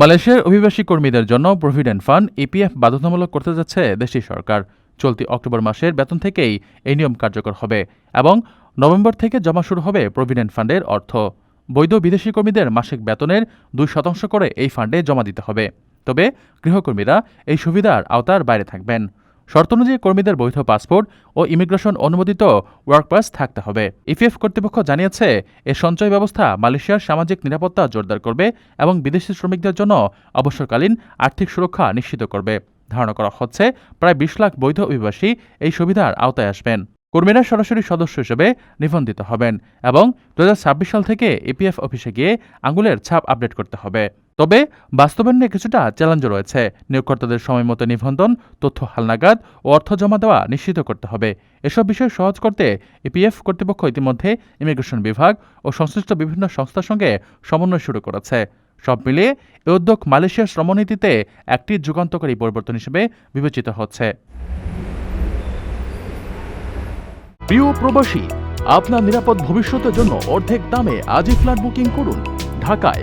মালয়েশিয়ার অভিবাসী কর্মীদের জন্য প্রভিডেন্ট ফান্ড ইপিএফ বাধ্যতামূলক করতে যাচ্ছে দেশটির সরকার। চলতি অক্টোবর মাসের বেতন থেকেই এই নিয়ম কার্যকর হবে এবং নভেম্বর থেকে জমা শুরু হবে প্রভিডেন্ট ফান্ডের অর্থ। বৈধ বিদেশি কর্মীদের মাসিক বেতনের দুই শতাংশ করে এই ফান্ডে জমা দিতে হবে। তবে গৃহকর্মীরা এই সুবিধার আওতার বাইরে থাকবেন। শর্ত অনুযায়ী কর্মীদের বৈধ পাসপোর্ট ও ইমিগ্রেশন অনুমোদিত ওয়ার্ক পাস থাকতে হবে। ইপিএফ কর্তৃপক্ষ জানিয়েছে, এ সঞ্চয় ব্যবস্থা মালয়েশিয়ার সামাজিক নিরাপত্তা জোরদার করবে এবং বিদেশি শ্রমিকদের জন্য অবসরকালীন আর্থিক সুরক্ষা নিশ্চিত করবে। ধারণা করা হচ্ছে, প্রায় বিশ লাখ বৈধ অভিবাসী এই সুবিধার আওতায় আসবেন। কর্মীরা সরাসরি সদস্য হিসেবে নিবন্ধিত হবেন এবং দু হাজার ছাব্বিশ সাল থেকে ইপিএফ অফিসে গিয়ে আঙুলের ছাপ আপডেট করতে হবে। তবে বাস্তবায়ন কিছুটা চ্যালেঞ্জ রয়েছে। নিয়োগকর্তাদের সময় মতো নিবন্ধন, তথ্য হালনাগাদ ও অর্থ জমা দেওয়া নিশ্চিত করতে হবে। এসব বিষয় সহজ করতে ইপিএফ কর্তৃপক্ষ ইতিমধ্যে ইমিগ্রেশন বিভাগ ও সংশ্লিষ্ট বিভিন্ন সংস্থার সঙ্গে সমন্বয় শুরু করেছে। সব মিলিয়ে এ উদ্যোগ মালয়েশিয়ার শ্রমনীতিতে একটি যুগান্তকারী পরিবর্তন হিসেবে বিবেচিত হচ্ছে। প্রিয় প্রবাসী, আপনার নিরাপদ ভবিষ্যতের জন্য অর্ধেক দামে আজই ফ্ল্যাট বুকিং করুন। ঢাকায়